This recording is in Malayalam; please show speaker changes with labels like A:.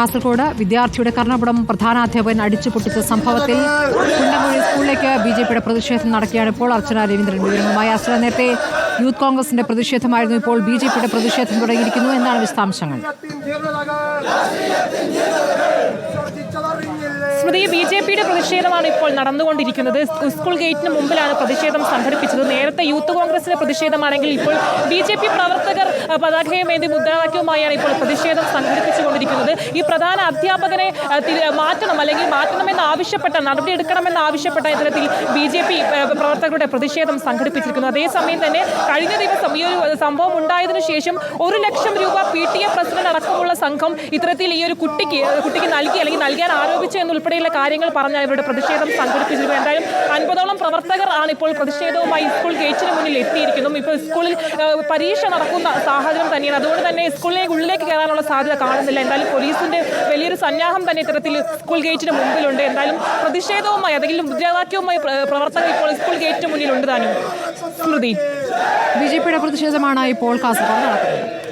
A: കാസർഗോഡ് വിദ്യാർത്ഥിയുടെ കർണപുടം പ്രധാനാധ്യാപകൻ അടിച്ചു പൊട്ടിച്ച സംഭവത്തിൽ കുണ്ടമൊഴി സ്കൂളിലേക്ക് ബി ജെ പിയുടെ പ്രതിഷേധം നടക്കുകയാണ് ഇപ്പോൾ അർച്ചന രവീന്ദ്രൻ. വിവരങ്ങളുമായി അർച്ചന നേരത്തെ യൂത്ത് കോൺഗ്രസിന്റെ പ്രതിഷേധമായിരുന്നു ഇപ്പോൾ ബി ജെ പിയുടെ പ്രതിഷേധം തുടങ്ങിയിരിക്കുന്നു. എന്നാണ് വിശദാംശങ്ങൾ?
B: സ്മൃതി ബി ജെ പിയുടെ പ്രതിഷേധമാണ് ഇപ്പോൾ നടന്നുകൊണ്ടിരിക്കുന്നത്. സ്കൂൾ ഗേറ്റിന് മുമ്പിലാണ് പ്രതിഷേധം സംഘടിപ്പിച്ചത്. നേരത്തെ യൂത്ത് കോൺഗ്രസിന്റെ പ്രതിഷേധമാണെങ്കിൽ ഇപ്പോൾ ബി ജെ പി പ്രവർത്തകർ പതാകയുമേന്തി മുദ്രാവാക്യവുമായാണ് ഇപ്പോൾ പ്രതിഷേധം സംഘടിപ്പിച്ചുകൊണ്ടിരിക്കുന്നത് ഈ പ്രധാന അധ്യാപകനെ മാറ്റണം അല്ലെങ്കിൽ മാറ്റണമെന്ന് ആവശ്യപ്പെട്ട നടപടിയെടുക്കണമെന്ന് ആവശ്യപ്പെട്ട ഇത്തരത്തിൽ ബി ജെ പി പ്രവർത്തകരുടെ പ്രതിഷേധം സംഘടിപ്പിച്ചിരിക്കുന്നു. അതേസമയം തന്നെ കഴിഞ്ഞ ദിവസം ഈ ഒരു സംഭവം ഉണ്ടായതിനു ശേഷം ഒരു ലക്ഷം രൂപ പി ടി എ പ്രസിഡന്റ് അടക്കമുള്ള സംഘം ഇത്തരത്തിൽ ഈ ഒരു കുട്ടിക്ക് കുട്ടിക്ക് നൽകി അല്ലെങ്കിൽ നൽകാൻ ആരോപിച്ചു എന്നുൾപ്പെടെയുള്ള കാര്യങ്ങൾ പറഞ്ഞ ഇവരുടെ പ്രതിഷേധം സംഘടിപ്പിച്ചിരുന്നു എന്തായാലും അൻപതോളം പ്രവർത്തകർ ആണ് ഇപ്പോൾ പ്രതിഷേധവുമായി സ്കൂൾ ഗേറ്റിന് മുന്നിൽ എത്തിയിരിക്കുന്നു. ഇപ്പോൾ സ്കൂളിൽ പരീക്ഷ നടക്കുന്ന സാഹചര്യം തന്നെയാണ്. അതുകൊണ്ട് തന്നെ സ്കൂളിലേക്ക് ഉള്ളിലേക്ക് കയറാനുള്ള സാധ്യത കാണുന്നില്ല. എന്തായാലും പോലീസിന്റെ വലിയൊരു സന്നാഹം തന്നെ ഇത്തരത്തിൽ സ്കൂൾ ഗേറ്റിന് മുമ്പിലുണ്ട്. എന്തായാലും പ്രതിഷേധവുമായി അതെങ്കിലും മുദ്രാവാക്യവുമായി പ്രവർത്തനം ഇപ്പോൾ സ്കൂൾ ഗേറ്റിന് മുന്നിലുണ്ട് താനും. സ്മൃതി.
A: ബി ജെ പിയുടെ പ്രതിഷേധമാണ് ഇപ്പോൾ കാസർഗോഡ് നടക്കുന്നത്.